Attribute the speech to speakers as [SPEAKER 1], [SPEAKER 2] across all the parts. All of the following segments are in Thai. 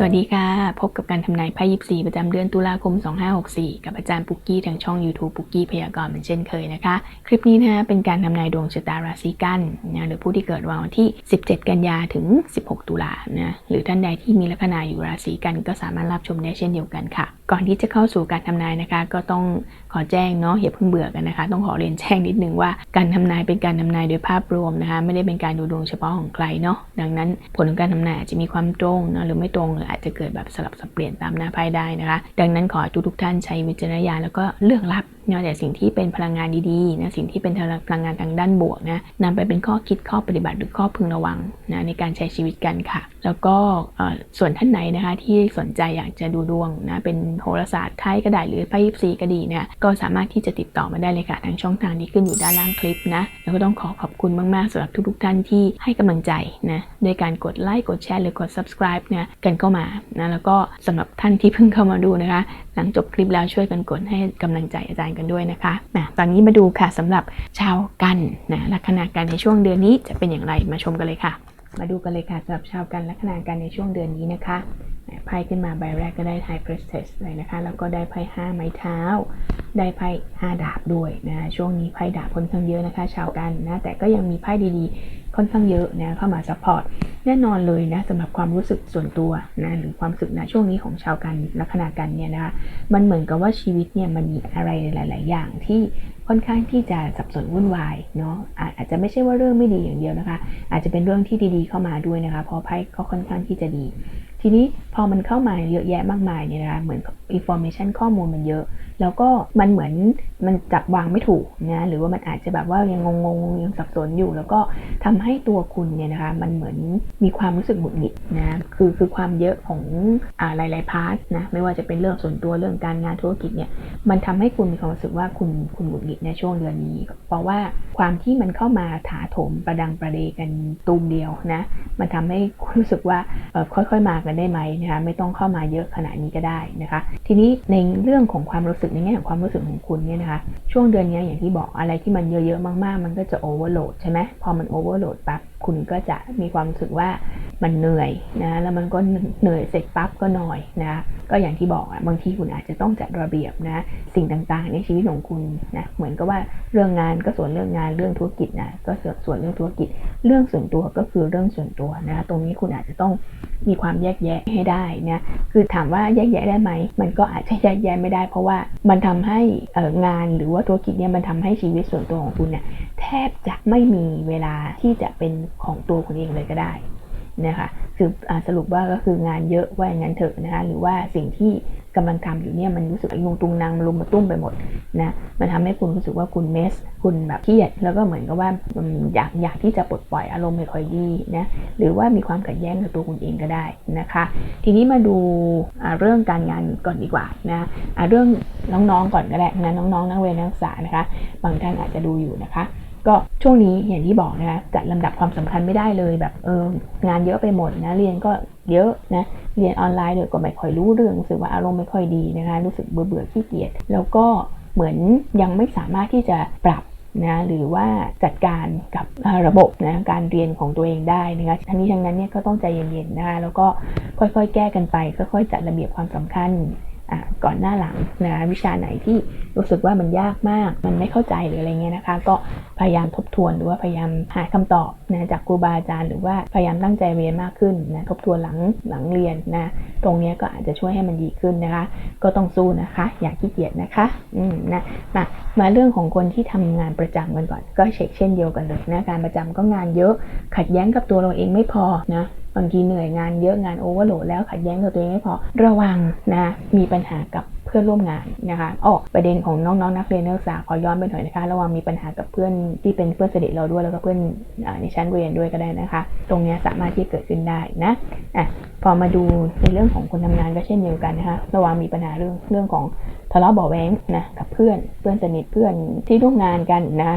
[SPEAKER 1] สวัสดีค่ะ พบกับการทำนายไพ่ยิปซีประจำเดือนตุลาคม 2564 กับอาจารย์ปุกกี้ทางช่อง YouTube ปุกกี้พยากรณ์เหมือนเช่นเคยนะคะ คลิปนี้นะเป็นการทำนายดวงชะตาราศีกันนะหรือผู้ที่เกิดวันที่ 17 กันยาถึง 16 ตุลานะหรือท่านใดที่มีลัคนาอยู่ราศีกันก็สามารถรับชมได้เช่นเดียวกันค่ะ ก่อนที่จะเข้าสู่การทำนายนะคะ ก็ต้องขอแจ้งเนาะอย่าเพิ่งเบื่อกันนะคะ ต้องขอเรียนแจ้งนิดนึงว่าการทำนายเป็นการทำนายโดยภาพรวมนะคะ ไม่ได้เป็นการดูดวงเฉพาะของใครเนาะดังนั้นผลของการทำนายอาจจะมีความตรงเนาะหรือไม่ตรงหรืออาจจะเกิดแบบสลับสับเปลี่ยนตามหน้าไพ่ได้นะคะ ดังนั้นขอทุกทุกท่านใช้วิจารณญาณแล้วก็เลือกรับ เนาะแต่สิ่งที่เป็นพลังงานดีๆนะสิ่งที่เป็นพลังงานทางด้านบวกนะนำไปเป็นข้อคิดข้อปฏิบัติหรือข้อพึงระวังนะในการใช้ชีวิตกันค่ะ แล้วก็ส่วนท่านไหนนะคะที่สนใจอยากจะดูดวงนะเป็นโหราศาสตร์ไทยก็ได้หรือไพ่ยิปซีก็ดีนะก็สามารถที่จะติดต่อมาได้เลยค่ะทางช่องทางที่ขึ้นอยู่ด้านล่างคลิปนะแล้วก็ต้องขอขอบคุณมากๆสำหรับทุกๆท่านที่ให้กำลังใจนะโดยการกดไลค์กดแชร์หรือกด subscribe นะกันเข้ามานะแล้วก็สำหรับท่านที่เพิ่งเข้ามาดูนะคะ หลังจบคลิปแล้วช่วยกันกดให้กำลังใจอาจารย์กันด้วยนะคะนะตอนนี้มาดูค่ะสำหรับชาวกันนะลัคนาการในช่วงเดือนนี้จะเป็นอย่างไรมาชมกันเลยค่ะ มาดูกันเลยค่ะสำหรับชาวกันลัคนาการในช่วงเดือนนี้นะคะไพ่ขึ้นมาใบแรกก็ได้ไท Priestess เลยนะคะ แล้วก็ได้ไพ่ห้าไม้เท้า ได้ไพ่ห้าดาบด้วยนะ ช่วงนี้ไพ่ดาบค่อนข้างเยอะนะคะ ชาวกันนะ แต่ก็ยังมีไพ่ดีๆ ค่อนข้างเยอะนะเข้ามาซัพพอร์ตแน่นอนเลยนะสำหรับความรู้สึกส่วนตัวนะหรือความรู้สึกนะช่วงนี้ของชาวกันลัคนากันเนี่ยนะคะมันเหมือนกับว่าชีวิตเนี่ยมันมีอะไรหลาย ๆ อย่างที่ค่อนข้างที่จะสับสนวุ่นวายเนาะอาอาจจะไม่ใช่ว่าเรื่องไม่ดีอย่างเดียวนะคะ อาจจะเป็นเรื่องที่ดีๆเข้ามาด้วยนะคะเพราะไพ่ก็ค่อนข้างที่จะดี ทีนี้พอมันเข้ามาเยอะแยะมากมายเนี่ยนะคะเหมือน information ข้อมูลมันเยอะ แล้วก็มันเหมือนมันจับวางไม่ถูกนะหรือว่ามันอาจจะแบบว่ายังงงๆยังสับสนอยู่ แล้วก็ทำให้ตัวคุณเนี่ยนะคะมันเหมือนมีความรู้สึกหงุดหงิดนะคือคือความเยอะของอ่าหลายๆพาร์ทนะไม่ว่าจะเป็นเรื่องส่วนตัวเรื่องการงานธุรกิจเนี่ยมันทำให้คุณมีความรู้สึกว่าคุณคุณหงุดหงิดในช่วงเดือนนี้ เพราะว่าความที่มันเข้ามาถาโถมประดังประเดกันตูมเดียวนะมันทำให้คุณรู้สึกว่าเออค่อยๆมากันได้ไหมนะคะไม่ต้องเข้ามาเยอะขนาดนี้ก็ได้นะคะ ทีนี้ในเรื่องของความรู้สึกในแง่ของความรู้สึกของคุณเนี่ยนะคะช่วงเดือนนี้อย่างที่บอกอะไรที่มันเยอะๆมากๆ มันก็จะโอเวอร์โหลดใช่ไหมพอมันโอเวอร์โหลดปั๊บคุณก็จะมีความรู้สึกว่ามันเหนื่อยนะแล้วมันก็เหนื่อยเสร็จปั๊บก็หน่อยนะก็อย่างที่บอกอะบางทีคุณอาจจะต้องจัดระเบียบนะสิ่งต่างๆ ในชีวิตของคุณนะเหมือนกับว่าเรื่องงานก็ส่วนเรื่องงานเรื่องธุรกิจนะก็ส่วนเรื่องธุรกิจ เรื่องส่วนตัวก็คือเรื่องส่วนตัวนะตรงนี้คุณอาจจะต้องมีความแยกแยะให้ได้นะคือถามว่าแยกแยะได้ไหมมันก็อาจจะแยกแยะไม่ได้ เพราะว่ามันทำให้เอ่องานหรือว่าธุรกิจเนี่ยมันทำให้ชีวิตส่วนตัวของคุณเนี่ยแทบจะไม่มีเวลาที่จะเป็นของตัวคุณเองเลยก็ได้นะคะคืออสรุปว่าก็คืองานเยอะว่าอย่างนั้นเถอะนะคะหรือว่าสิ่งที่กำลังทำอยู่เนี่ยมันรู้สึกลุงตุงนางลุมมาตุ้มไปหมดนะมันทำให้คุณรู้สึกว่าคุณเมส คุณแบบเครียด แล้วก็เหมือนกับว่าอยากอยากที่จะปลดปล่อยอารมณ์ไม่ค่อยดีนะหรือว่ามีความขัดแย้งกับตัวคุณเองก็ได้นะคะ ทีนี้มาดูเรื่องการงานก่อนดีกว่านะเรื่องน้องๆก่อนก็ได้นะน้องๆนักเรียนนักศึกษานะคะ บางท่านอาจจะดูอยู่นะคะ ก็ช่วงนี้อย่างที่บอกนะคะจัดลำดับความสำคัญไม่ได้เลยแบบเอองานเยอะไปหมดนะเรียนก็เยอะนะเรียนออนไลน์เลยก็ไม่ค่อยรู้เรื่องรู้สึกว่าอารมณ์ไม่ค่อยดีนะคะรู้สึกเบื่อเบื่อขี้เกียจแล้วก็เหมือนยังไม่สามารถที่จะปรับนะหรือว่าจัดการกับระบบนะการเรียนของตัวเองได้นะคะทั้งนี้ทั้งนั้นเนี่ยก็ต้องใจเย็นๆนะคะแล้วก็ค่อยๆ แก้กันไปค่อยๆจัดระเบียบความสำคัญ ก่อนหน้าหลังนะวิชาไหนที่รู้สึกว่ามันยากมาก มันไม่เข้าใจหรืออะไรเงี้ยนะคะ ก็พยายามทบทวนหรือว่าพยายามหาคำตอบนะจากครูบาอาจารย์หรือว่าพยายามตั้งใจเรียนมากขึ้นนะทบทวนหลังหลังเรียนนะตรงเนี้ยก็อาจจะช่วยให้มันดีขึ้นนะคะ ก็ต้องสู้นะคะ อย่าขี้เกียจนะคะอืมนะมามาเรื่องของคนที่ทำงานประจำกันก่อน ก็เช็คเช่นเดียวกันเลยนะการประจำก็งานเยอะขัดแย้งกับตัวเราเองไม่พอนะ บางทีเหนื่อยงานเยอะงานโอเวอร์โหลดแล้วขัดแย้งกับตัวเองไม่พอระวังนะมีปัญหากับเพื่อนร่วมงานนะคะอ๋อประเด็นของน้องๆนักเรียนนักศึกษาขอย้อนไปหน่อยนะคะ ระวังมีปัญหากับเพื่อนที่เป็นเพื่อนสนิทเราด้วยแล้วก็เพื่อนในชั้นเรียนด้วยก็ได้นะคะ ตรงนี้สามารถที่เกิดขึ้นได้นะอะพอมาดูในเรื่องของคนทำงานก็เช่นเดียวกันนะคะ ระวังมีปัญหาเรื่องเรื่องของทะเลาะเบาะแว้งนะกับเพื่อนเพื่อนสนิทเพื่อนที่ร่วมงานกันนะ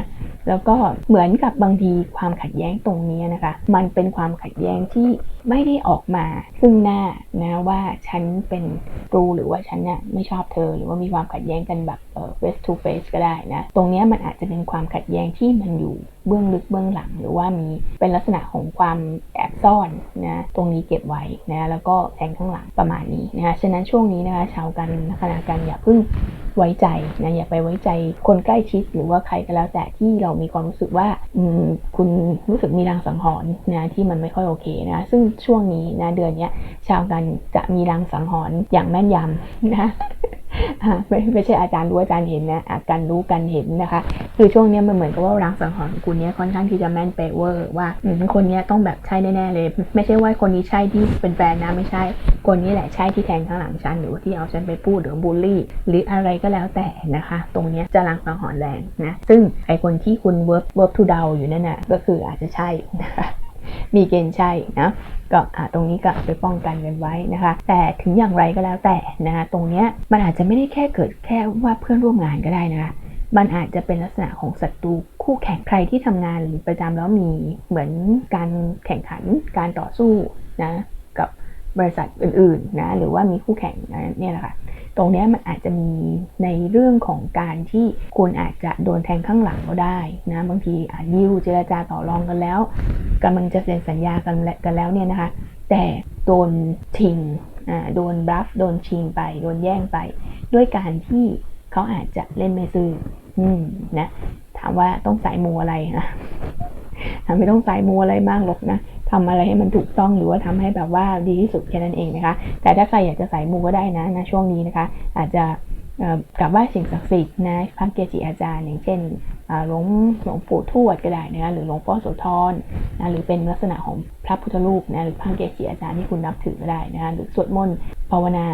[SPEAKER 1] แล้วก็เหมือนกับบางทีความขัดแย้งตรงนี้นะคะ มันเป็นความขัดแย้งที่ไม่ได้ออกมาซึ่งหน้านะว่าฉันเป็นรูหรือว่าฉันเนี่ยไม่ชอบเธอ หรือว่ามีความขัดแย้งกันแบบเอ่อ face to face ก็ได้นะ ตรงนี้มันอาจจะเป็นความขัดแย้งที่มันอยู่เบื้องลึกเบื้องหลัง หรือว่ามีเป็นลักษณะของความแอบซ่อนนะตรงนี้เก็บไว้นะแล้วก็แทงข้างหลังประมาณนี้นะคะฉะนั้นช่วงนี้นะคะชาวกันลัคนากันอย่าเพิ่ง ไว้ใจนะอย่าไปไว้ใจคนใกล้ชิดหรือว่าใครก็แล้วแต่ที่เรามีความรู้สึกว่าคุณรู้สึกมีรางสังหรณ์นะที่มันไม่ค่อยโอเคนะซึ่งช่วงนี้นะเดือนนี้ชาวกันจะมีรางสังหรณ์อย่างแม่นยำนะไม่ไม่ใช่อาจารย์รู้อาจารย์เห็นนะอาการรู้กันเห็นนะคะ คือช่วงนี้มันเหมือนกับว่ารางสังหรณ์คุณเนี้ยค่อนข้างที่จะแม่นเป๊ะเวอร์ว่าคนเนี้ยต้องแบบใช่แน่ๆเลย ไม่ใช่ว่าคนนี้ใช่ที่เป็นแฟนนะไม่ใช่ คนนี้แหละใช่ที่แทงข้างหลังฉันหรือว่าที่เอาฉันไปพูดหรือบูลลี่ หรืออะไรก็แล้วแต่นะคะ ตรงนี้จะรางสังหรณ์แรงนะซึ่งไอคนที่คุณเวิร์บเวิร์บทูเดาอยู่นั่นน่ะก็คืออาจจะใช่นะคะมีเกณฑ์ใช่นะก็ตรงนี้ก็ไปป้องกันกันไว้นะคะ แต่ถึงอย่างไรก็แล้วแต่นะคะตรงเนี้ยมันอาจจะไม่ได้แค่เกิดแค่ว่าเพื่อนร่วมงานก็ได้นะคะมันอาจจะเป็นลักษณะของศัตรูคู่แข่งใครที่ทำงานหรือประจำแล้วมีเหมือนการแข่งขันการต่อสู้นะกับบริษัทอื่นๆนะหรือว่ามีคู่แข่งนะเนี่ยแหละค่ะ ตรงนี้มันอาจจะมีในเรื่องของการที่คุณอาจจะโดนแทงข้างหลังก็ได้นะบางทีอาจดิวเจรจาต่อรองกันแล้วกำลังจะเซ็นสัญญากันและกันแล้วเนี่ยนะคะ แต่โดนชิงอ่าโดนบัฟโดนชิงไป โดนแย่งไป ด้วยการที่เขาอาจจะเล่นไม่ซื่ออืมนะถามว่าต้องสายมูอะไรนะไม่ต้องสายมูอะไรมากหรอกนะ ทำอะไรให้มันถูกต้องหรือว่าทำให้แบบว่าดีที่สุดแค่นั้นเองนะคะ แต่ถ้าใครอยากจะใส่มูก็ได้นะนะช่วงนี้นะคะ อาจจะกราบว่าสิ่งศักดิ์สิทธิ์นะพระเกจิอาจารย์ อย่างเช่นหลวงหลวงปู่ทวดก็ได้นะหรือหลวงพ่อโสธรนะหรือเป็นลักษณะของพระพุทธรูปนะหรือพระเกจิอาจารย์ที่คุณนับถือก็ได้นะหรือสวดมนต์ภาวนา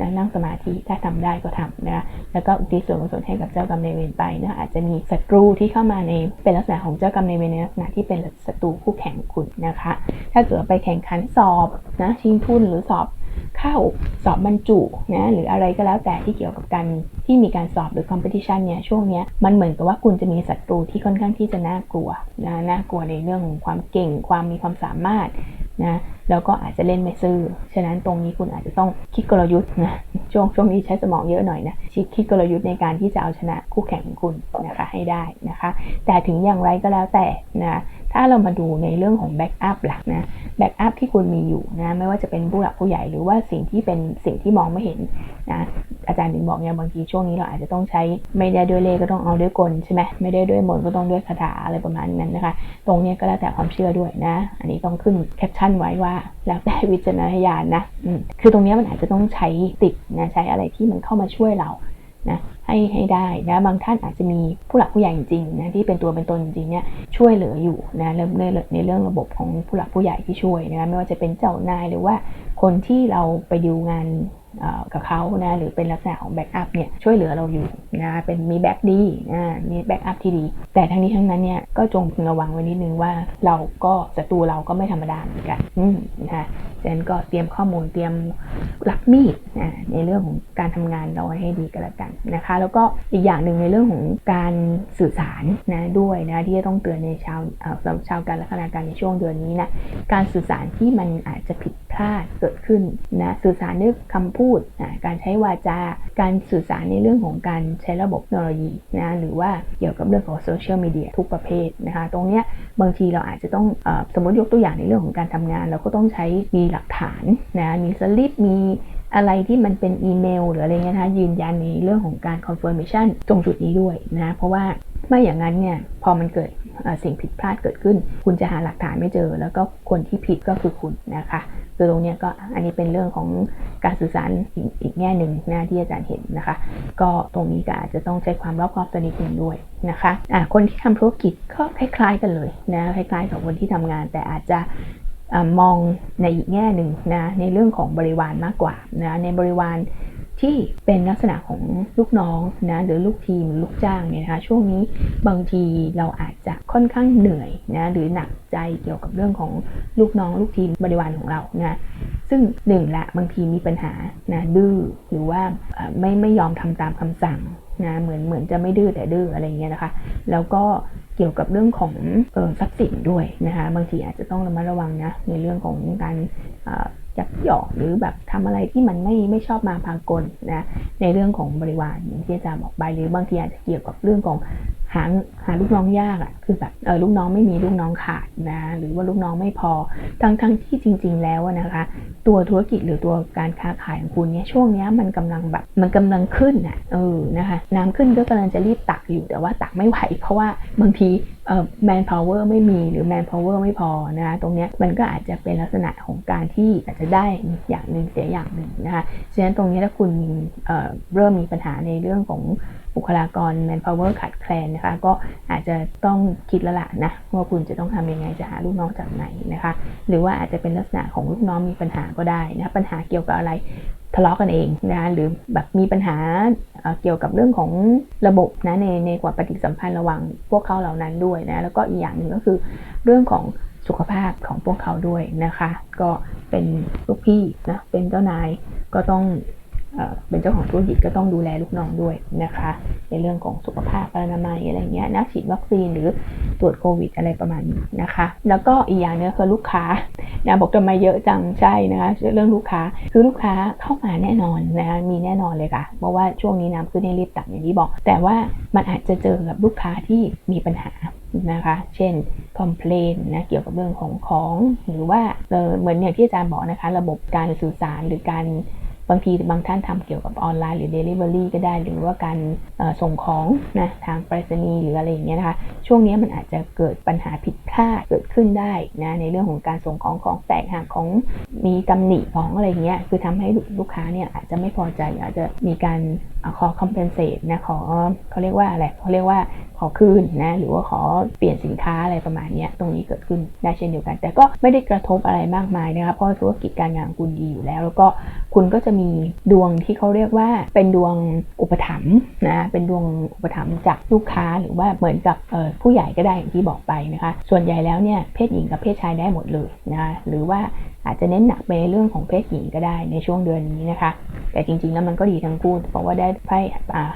[SPEAKER 1] นะนั่งสมาธิถ้าทำได้ก็ทำนะคะแล้วก็อุทิศส่วนกุศลให้กับเจ้ากรรมนายเวรไปนะอาจจะมีศัตรูที่เข้ามาในเป็นลักษณะของเจ้ากรรมนายเวรในลักษณะที่เป็นศัตรูคู่แข่งคุณนะคะ ถ้าเกิดไปแข่งขันสอบนะชิงทุนหรือสอบเข้าสอบบรรจุนะหรืออะไรก็แล้วแต่ที่เกี่ยวกับการที่มีการสอบหรือ competition เนี่ยช่วงเนี้ยมันเหมือนกับว่าคุณจะมีศัตรูที่ค่อนข้างที่จะน่ากลัวนะน่ากลัวในเรื่องของความเก่งความมีความสามารถนะ แล้วก็อาจจะเล่นไม่ซื่อ ฉะนั้นตรงนี้คุณอาจจะต้องคิดกลยุทธ์นะช่วงช่วงนี้ใช้สมองเยอะหน่อยนะคิดคิดกลยุทธ์ในการที่จะเอาชนะคู่แข่งของคุณนะคะให้ได้นะคะ แต่ถึงอย่างไรก็แล้วแต่นะถ้าเรามาดูในเรื่องของแบ็กอัพหลักนะแบ็กอัพที่คุณมีอยู่นะไม่ว่าจะเป็นผู้หลักผู้ใหญ่หรือว่าสิ่งที่เป็นสิ่งที่มองไม่เห็นนะอาจารย์ถึงบอกเนี่ยบางทีช่วงนี้เราอาจจะต้องใช้ไม่ได้ด้วยเลขก็ต้องเอาด้วยกลใช่ไหมไม่ได้ด้วยมนก็ต้องด้วยคาถาอะไรประมาณนั้นนะคะ ตรงนี้ก็แล้วแต่ความเชื่อด้วยนะ อันนี้ต้องขึ้นแคปชั่นไว้ว่า แล้วแต่วิจารณญาณนะคือตรงนี้มันอาจจะต้องใช้ติดนะใช้อะไรที่มันเข้ามาช่วยเรานะให้ให้ได้นะบางท่านอาจจะมีผู้หลักผู้ใหญ่จริงนะที่เป็นตัวเป็นตนจริงเนี่ยช่วยเหลืออยู่นะเริ่มในในเรื่องระบบของผู้หลักผู้ใหญ่ที่ช่วยนะไม่ว่าจะเป็นเจ้านายหรือว่าคนที่เราไปดูงาน กับเขานะหรือเป็นลักษณะของแบ็กอัพเนี่ยช่วยเหลือเราอยู่นะเป็นมีแบ็กดีนะมีแบ็กอัพที่ดี แต่ทั้งนี้ทั้งนั้นเนี่ยก็จงพึงระวังไว้นิดนึงว่าเราก็ศัตรูเราก็ไม่ธรรมดาเหมือนกันนะคะ ฉะนั้นก็เตรียมข้อมูลเตรียมหลักมีดนะในเรื่องของการทำงานเราให้ดีกันละกันนะคะ แล้วก็อีกอย่างหนึ่งในเรื่องของการสื่อสารนะด้วยนะที่จะต้องเตือนในชาวเอ่อสำหรับชาวการลัคนาการในช่วงเดือนนี้นะการสื่อสารที่มันอาจจะผิดพลาดเกิดขึ้นนะสื่อสารด้วยคำพูดนะการใช้วาจาการสื่อสารในเรื่องของการใช้ระบบเทคโนโลยีนะหรือว่าเกี่ยวกับเรื่องของโซเชียลมีเดียทุกประเภทนะคะตรงเนี้ยบางทีเราอาจจะต้องเออสมมติยกตัวอย่างในเรื่องของการทำงาน เราก็ต้องใช้มีหลักฐานนะมีสลิปมีอะไรที่มันเป็นอีเมล หรืออะไรเงี้ยนะคะยืนยันในเรื่องของการ confirmation ตรงจุดนี้ด้วยนะเพราะว่าไม่อย่างนั้นเนี่ยพอมันเกิดสิ่งผิดพลาดเกิดขึ้น คุณจะหาหลักฐานไม่เจอ แล้วก็คนที่ผิดก็คือคุณนะคะคือตรงเนี้ยก็อันนี้เป็นเรื่องของการสื่อสารอีกอีกแง่หนึ่งนะที่อาจารย์เห็นนะคะ ก็ตรงนี้ก็อาจจะต้องใช้ความรอบคอบสักนิดหนึ่งด้วยนะคะะคนที่ทำธุรกิจก็คล้าย ๆ กันเลยนะคล้าย ๆ กับคนที่ทำงาน แต่อาจจะ มองในอีกแง่หนึ่งนะในเรื่องของบริวารมากกว่านะในบริวารที่เป็นลักษณะของลูกน้องนะหรือลูกทีมหรือลูกจ้างเนี่ยนะคะช่วงนี้บางทีเราอาจจะค่อนข้างเหนื่อยนะหรือหนักใจเกี่ยวกับเรื่องของลูกน้อง ลูกทีมบริวารของเรานะซึ่งหนึ่งละบางทีมีปัญหานะดื้อหรือว่าไม่ไม่ยอมทำตามคำสั่งนะเหมือนเหมือนจะไม่ดื้อแต่ดื้ออะไรอย่างเงี้ยนะคะ แล้วก็ เกี่ยวกับเรื่องของออทรัพย์สินด้วยนะคะบางทีอาจจะต้องระมัดระวังนะในเรื่องของการยักยอกหรือแบบทำอะไรที่มันไม่ไม่ชอบมาพากลนะในเรื่องของบริวารอย่างที่อาจารย์บอกไปหรือบางทีอาจจะเกี่ยวกับเรื่องของ หาหาลูกน้องยากอะ่ะคือแบบเออลูกน้องไม่มีลูกน้องขาดนะ หรือว่าลูกน้องไม่พอทั้งทั้งที่จริง ๆ แล้วนะคะ ตัวธุรกิจหรือตัวการค้าขายของคุณเนี่ยช่วงเนี้ยมันกำลังแบบมันกำลังขึ้นอะเออนะคะน้ำขึ้นก็กำลังจะรีบตักอยู่แต่ว่าตักไม่ไหว เพราะว่าบางทีเอ่อ manpower ไม่มีหรือ manpower ไม่พอนะคะตรงเนี้ยมันก็อาจจะเป็นลักษณะของการที่อาจจะได้อย่างหนึ่งเสียอย่างหนึ่งนะคะฉะนั้นตรงนี้ถ้าคุณเอ่อเริ่มมีปัญหาในเรื่องของ บุคลากร manpower ขาดแคลนนะคะ ก็อาจจะต้องคิดแล้วล่ะนะว่าคุณจะต้องทำยังไงจะหาลูกน้องจากไหนนะคะ หรือว่าอาจจะเป็นลักษณะของลูกน้องมีปัญหาก็ได้นะะปัญหาเกี่ยวกับอะไรทะเลาะกันเองนะคะหรือแบบมีปัญหาเอ่อเกี่ยวกับเรื่องของระบบนะในในกว่าปฏิสัมพันธ์ระหว่างพวกเขาเหล่านั้นด้วยนะแล้วก็อีกอย่างหนึ่งก็คือเรื่องของสุขภาพของพวกเขาด้วยนะคะ ก็เป็นลูกพี่นะเป็นเจ้านายก็ต้อง เป็นเจ้าของธุรกิจก็ต้องดูแลลูกน้องด้วยนะคะ ในเรื่องของสุขภาพอนามัยอะไรเงี้ยนะฉีดวัคซีนหรือตรวจโควิดอะไรประมาณนี้นะคะ แล้วก็อีกอย่างนึงคือลูกค้านะบอกทำไมเยอะจังใช่นะคะเรื่องลูกค้าคือลูกค้าเข้ามาแน่นอนนะมีแน่นอนเลยค่ะ เพราะว่าช่วงนี้น้ำขึ้นให้รีบตักอย่างที่บอก แต่ว่ามันอาจจะเจอกับลูกค้าที่มีปัญหานะคะ เช่นคอมเพลนนะเกี่ยวกับเรื่องของของ หรือว่าเอ่อเหมือนอย่างที่อาจารย์บอกนะคะ ระบบการสื่อสารหรือการ บางทีบางท่านทำเกี่ยวกับออนไลน์หรือ Delivery ก็ได้ หรือว่าการส่งของนะทางไปรษณีย์หรืออะไรอย่างเงี้ยนะคะ ช่วงนี้มันอาจจะเกิดปัญหาผิดพลาดเกิดขึ้นได้นะในเรื่องของการส่งของของแตกหักของมีตำหนิของอะไรเงี้ยคือทำให้ลูกค้าเนี่ยอาจจะไม่พอใจอาจจะมีการ ขอ compensate นะขอเขาเรียกว่าอะไรเขาเรียกว่าขอคืนนะหรือว่าขอเปลี่ยนสินค้าอะไรประมาณนี้ตรงนี้เกิดขึ้นได้เช่นเดียวกัน แต่ก็ไม่ได้กระทบอะไรมากมายนะคะเพราะธุรกิจการงานคุณดีอยู่แล้ว แล้วก็คุณก็จะมีดวงที่เขาเรียกว่าเป็นดวงอุปถัมภ์นะเป็นดวงอุปถัมภ์จากลูกค้าหรือว่าเหมือนกับผู้ใหญ่ก็ได้อย่างที่บอกไปนะคะส่วนใหญ่แล้วเนี่ยเพศหญิงกับเพศชายได้หมดเลยนะหรือว่า อาจจะเน้นหนักไปในเรื่องของเพศหญิงก็ได้ในช่วงเดือนนี้นะคะ แต่จริงๆแล้วมันก็ดีทั้งคู่เพราะว่าได้ไพ่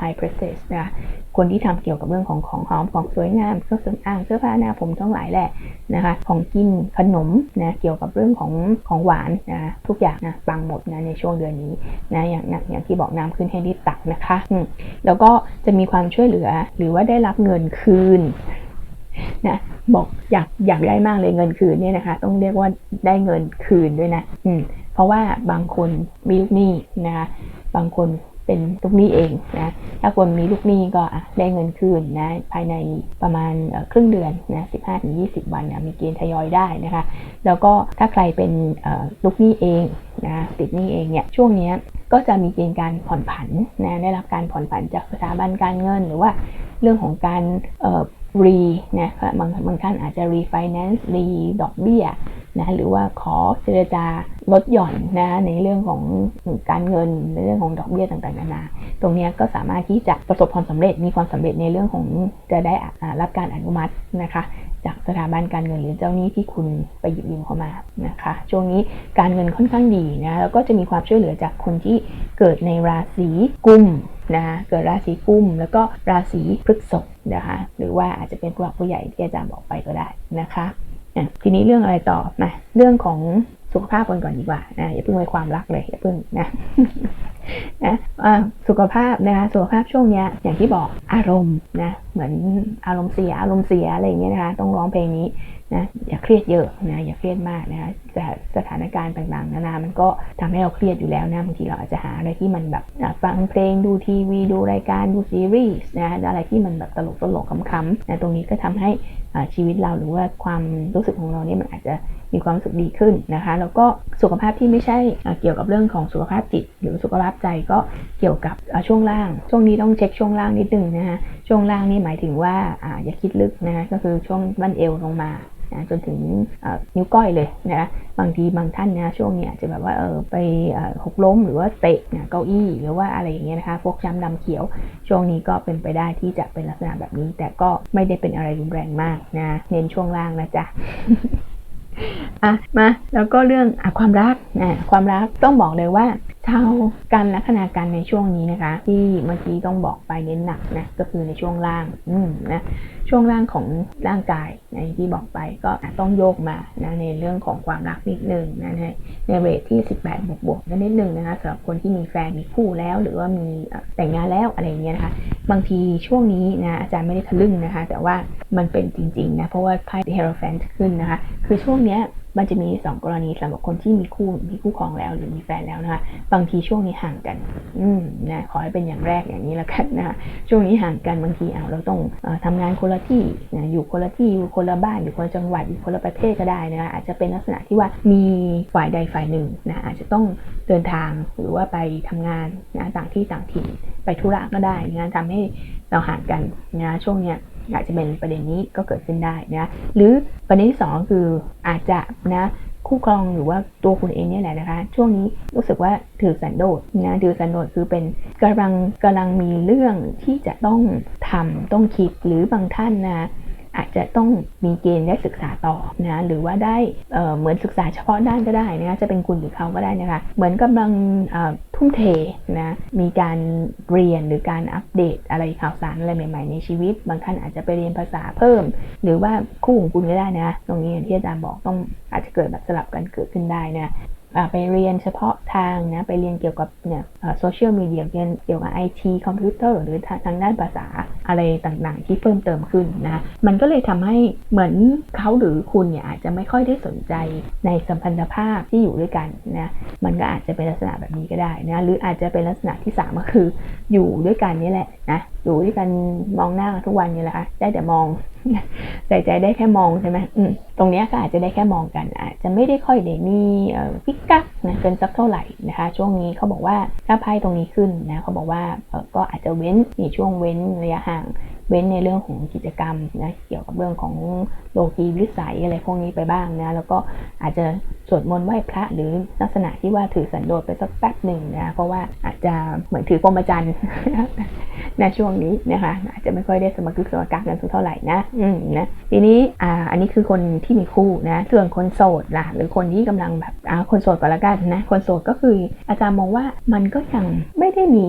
[SPEAKER 1] high priestess นะคะคนที่ทำเกี่ยวกับเรื่องของของหอมของสวยงามเครื่องสำอางเสื้อผ้าหน้าผมทั้งหลายแหละนะคะของกินขนมนะเกี่ยวกับเรื่องของของหวานนะทุกอย่างนะปังหมดนะในช่วงเดือนนี้นะอย่างอย่างที่บอกน้ำขึ้นให้รีบตักนะคะแล้วก็จะมีความช่วยเหลือหรือว่าได้รับเงินคืน นะบอกอยากอยากได้มากเลยเงินคืนเนี่ยนะคะ ต้องเรียกว่าได้เงินคืนด้วยนะอืมเพราะว่าบางคนมีลูกหนี้นะคะบางคนเป็นลูกหนี้เองนะถ้าคนมีลูกหนี้ก็อะได้เงินคืนนะภายในประมาณครึ่งเดือนนะ15-20วันนะมีเกณฑ์ทยอยได้นะคะ แล้วก็ถ้าใครเป็นลูกหนี้เองนะติดหนี้เองเนี่ยช่วงนี้ก็จะมีเกณฑ์การผ่อนผันนะได้รับการผ่อนผันจากสถาบันการเงิน หรือว่าเรื่องของการ รีนะบางบางท่านอาจจะรีไฟแนนซ์รีดอกเบี้ยนะหรือว่าขอเจรจาลดหย่อนนะในเรื่องของการเงินในเรื่องของดอกเบี้ยต่างๆนานาตรงเนี้ยก็สามารถที่จะประสบความสำเร็จมีความสำเร็จในเรื่องของจะได้รับการอนุมัตินะคะ จากสถาบันการเงินหรือเจ้าหนี้ที่คุณไปหยิบยืมเข้ามานะคะ ช่วงนี้การเงินค่อนข้างดีนะแล้วก็จะมีความช่วยเหลือจากคนที่เกิดในราศีกุม นะคะเกิดราศีกุมแล้วก็ราศีพฤษภนะคะหรือว่าอาจจะเป็นผู้หลักผู้ใหญ่ที่อาจารย์บอกไปก็ได้นะคะทีนี้เรื่องอะไรต่อมาเรื่องของสุขภาพกันก่อนดีกว่านะอย่าเพิ่งไปความรักเลยอย่าเพิ่งนะนะสุขภาพนะคะสุขภาพช่วงเนี้ยอย่างที่บอกอารมณ์นะเหมือนอารมณ์เสียอารมณ์เสียอะไรอย่างเงี้ยนะคะต้องร้องเพลงนี้ นะอย่าเครียดเยอะนะอย่าเครียดมากนะคะแต่สถานการณ์ต่างๆ นานา มันก็ทำให้เราเครียดอยู่แล้วนะบางทีเราอาจจะหาอะไรที่มันแบบฟังเพลงดูทีวี ดูรายการดูซีรีส์นะอะไรที่มันแบบตลกตลกขำๆนะตรงนี้ก็ทำให้ชีวิตเราหรือว่าความรู้สึกของเราเนี่ยมันอาจจะมีความสึกดีขึ้นนะคะ แล้วก็สุขภาพที่ไม่ใช่เกี่ยวกับเรื่องของสุขภาพจิต หรือสุขภาพใจก็เกี่ยวกับช่วงล่าง ช่วงนี้ต้องเช็คช่วงล่างนิดนึงนะคะช่วงล่างนี่หมายถึงว่าออย่าคิดลึกนะคะก็คือช่วงบั้นเอวลงมา นะจนถึงนิ้วก้อยเลยนะคะบางทีบางท่านนะช่วงนี้อาจจะแบบว่าเออไปหกล้มหรือว่าเตะนะเก้าอี้หรือว่าอะไรอย่างเงี้ยนะคะพวกช้ำดำเขียว ช่วงนี้ก็เป็นไปได้ที่จะเป็นลักษณะแบบนี้ แต่ก็ไม่ได้เป็นอะไรรุนแรงมากนะเน้นช่วงล่างนะจ๊ะอะมาแล้วก็เรื่องอความรักนะความรักต้องบอกเลยว่า ชากันลัคนากันในช่วงนี้นะคะ ที่เมื่อกี้ต้องบอกไปเน้นหนักนะก็คือในช่วงล่างอืมนะช่วงล่างของร่างกายนะอย่างที่บอกไปก็ต้องโยกมานะในเรื่องของความรักนิดนึงนะในในเรทที่ 18 บวกบวกนิดนึงนะคะสำหรับคนที่มีแฟนมีคู่แล้ว หรือว่ามีแต่งงานแล้วอะไรเงี้ยนะคะบางทีช่วงนี้นะอาจารย์ไม่ได้ทะลึ่งนะคะ แต่ว่ามันเป็นจริงๆนะเพราะว่าไพ่เฮโรแฟนขึ้นนะคะ คือช่วงเนี้ย มันจะมี 2 กรณีสำหรับคนที่มีคู่มีคู่ครองแล้ว หรือมีแฟนแล้วนะคะบางทีช่วงนี้ห่างกัน อืมนะขอให้เป็นอย่างแรกอย่างนี้แล้วกันนะคะช่วงนี้ห่างกันบางทีเอาเราต้องออทำงานคนละที่นะอยู่คนละที่อยู่คนละบ้านอยู่คนละจังหวัดอยู่คนละประเทศก็ได้นะคะอาจจะเป็นลักษณะที่ว่ามีฝ่ายใดฝ่ายหนึ่งนะอาจจะต้องเดินทางหรือว่าไปทำงานนะต่างที่ต่างถิ่นไปธุระก็ได้นะทำให้เราห่างกันนะช่วงเนี้ย อาจจะเป็นประเด็นนี้ก็เกิดขึ้นได้นะหรือประเด็นที่สองคืออาจจะนะคู่ครองหรือว่าตัวคุณเองเนี่ยแหละนะคะ ช่วงนี้รู้สึกว่าถือสันโดษนะถือสันโดษคือเป็นกำลังกำลังมีเรื่องที่จะต้องทำต้องคิดหรือบางท่านนะอาจจะต้องมีเกณฑ์ได้ศึกษาต่อนะหรือว่าได้เเหมือนศึกษาเฉพาะด้านก็ได้นะคะจะเป็นคุณหรือเขาก็ได้นะคะ เหมือนกำลัง ทุ่มเทนะมีการเรียนหรือการอัปเดตอะไรข่าวสารอะไรใหม่ ๆ ในชีวิต บางท่านอาจจะไปเรียนภาษาเพิ่ม หรือว่าคู่ของคุณก็ได้นะ ตรงนี้อย่างที่อาจารย์บอกต้องอาจจะเกิดแบบสลับกันเกิดขึ้นได้นะ ไปเรียนเฉพาะทางนะไปเรียนเกี่ยวกับเนี่ยโซเชียลมีเดียเรียนเกี่ยวกับไอทีคอมพิวเตอร์หรือทางด้านภาษาอะไรต่างๆ ที่เพิ่มเติมขึ้นนะมันก็เลยทำให้เหมือนเขาหรือคุณเนี่ยอาจจะไม่ค่อยได้สนใจในสัมพันธภาพที่อยู่ด้วยกันนะมันก็อาจจะเป็นลักษณะแบบนี้ก็ได้นะหรืออาจจะเป็นลักษณะที่สามก็คืออยู่ด้วยกันนี่แหละนะอยู่ด้วยกันมองหน้าทุกวันนี่แหละค่ะได้แต่มองใส่ใจได้แค่มองใช่ไหมตรงนี้ก็อาจจะได้แค่มองกัน อาจจะไม่ได้ค่อยได้มีพิกกักนะเกินสักเท่าไหร่นะคะ ช่วงนี้เขาบอกว่าถ้าไพ่ตรงนี้ขึ้นนะเขาบอกว่าก็อาจจะเว้นมีช่วงเว้นระยะห่าง เว้นในเรื่องของกิจกรรมนะเกี่ยวกับเรื่องของโลกีวิสัยอะไรพวกนี้ไปบ้างนะแล้วก็อาจจะสวดมนต์ไหว้พระหรือลักษณะที่ว่าถือสันโดษไปสักแป๊บหนึ่งนะเพราะว่าอาจจะเหมือนถือพรหมจรรย์ในช่วงนี้นะคะอาจจะไม่ค่อยได้สมกุศลกักกันสักเท่าไหร่นะอืมนะทีนี้อ่าอันนี้คือคนที่มีคู่นะส่วนคนโสดล่ะหรือคนที่กำลังแบบ คนโสดก็แล้วกันนะ คนโสดก็คืออาจารย์มองว่ามันก็ยังไม่ได้มี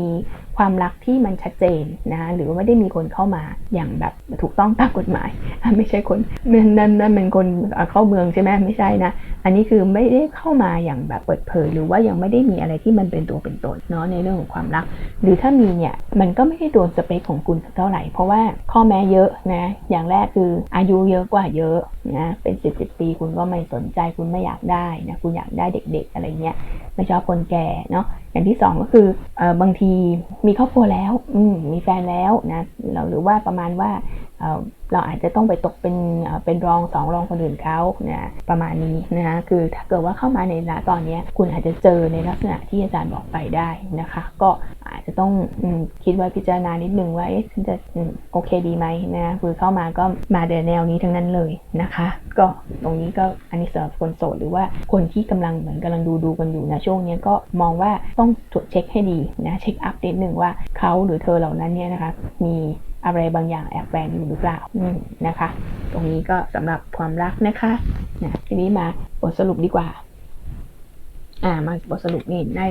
[SPEAKER 1] ความรักที่มันชัดเจนนะหรือว่าไม่ได้มีคนเข้ามาอย่างแบบถูกต้องตามกฎหมาย ไม่ใช่คนนั่นนั่นนั่นเป็นคนเอ่อเข้าเมืองใช่ไหมไม่ใช่นะ อันนี้คือไม่ได้เข้ามาอย่างแบบเปิดเผยหรือว่ายังไม่ได้มีอะไรที่มันเป็นตัวเป็นตนเนาะในเรื่องของความรัก หรือถ้ามีเนี่ยมันก็ไม่ได้โดนสเปคของคุณเท่าไหร่ เพราะว่าข้อแม้เยอะนะอย่างแรกคืออายุเยอะกว่าเยอะนะเป็นสิบสิบปีคุณก็ไม่สนใจคุณไม่อยากได้นะคุณอยากได้เด็ก ๆ อะไรเงี้ยไม่ชอบคนแก่เนาะอย่างที่สองก็คือเออบางทีมีครอบครัวแล้วอืมมีแฟนแล้วนะเราหรือว่าประมาณว่า เราอาจจะต้องไปตกเป็นเป็นรองสองรองคนอื่นเขานะประมาณนี้นะคะคือถ้าเกิดว่าเข้ามาในณตอนนี้คุณอาจจะเจอในลักษณะที่อาจารย์บอกไปได้นะคะ ก็อาจจะต้องคิดไว้พิจารณานิดนึงว่าเอ๊ะฉันจะโอเคดีไหมนะคือเข้ามาก็มาแต่แนวนี้ทั้งนั้นเลยนะคะ ก็ตรงนี้ก็อันนี้สำหรับคนโสดหรือว่าคนที่กำลังเหมือนกำลังดูดูกันอยู่นะช่วงนี้ก็มองว่าต้องตรวจเช็คให้ดีนะเช็คอัพนิดนึงว่าเขาหรือเธอเหล่านั้นเนี่ยนะคะมี อะไรบางอย่างแอบแฝงอยู่หรือเปล่านะคะ ตรงนี้ก็สำหรับความรักนะคะนะทีนี้มาบทสรุปดีกว่า อ่า มาบทสรุปนี่ได้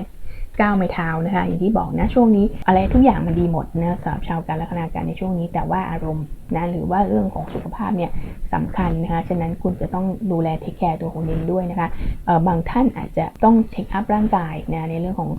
[SPEAKER 1] ก้าวไม้เท้านะคะ อย่างที่บอกนะช่วงนี้อะไรทุกอย่างมันดีหมดนะสำหรับชาวการลัคนาการในช่วงนี้ แต่ว่าอารมณ์นะหรือว่าเรื่องของสุขภาพเนี่ยสำคัญนะคะฉะนั้นคุณจะต้องดูแลเทคแคร์ตัวคุณเองด้วยนะคะเอ่อบางท่านอาจจะต้องเช็คอัพร่างกายนะในเรื่องของ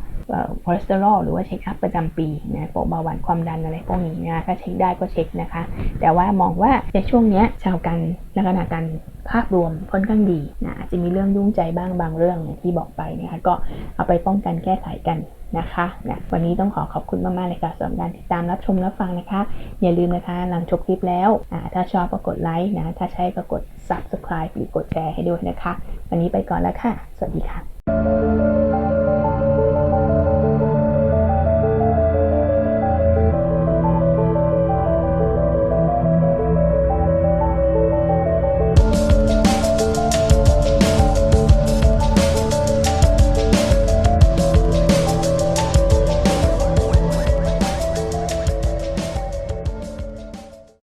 [SPEAKER 1] คอเลสเตอรอลหรือว่าเช็คอัพประจำปีนะพวกเบาหวานความดันอะไรพวกนี้นะถ้าเช็คได้ก็เช็คนะคะ แต่ว่ามองว่าในช่วงเนี้ยชาวกันลักษณะการภาพรวมค่อนข้างดีนะอาจจะมีเรื่องยุ่งใจบ้างบางเรื่องที่บอกไปนะคะก็เอาไปป้องกันแก้ไขกันนะคะนะวันนี้ต้องขอขอบคุณมาก ๆ เลยค่ะสำหรับการติดตามรับชมรับฟังนะคะ อย่าลืมนะคะหลังจบคลิปแล้ว ถ้าชอบก็กดไลค์นะ ถ้าใช่ก็กด subscribe หรือกดแชร์ให้ด้วยนะคะ วันนี้ไปก่อนแล้วค่ะ สวัสดีค่ะ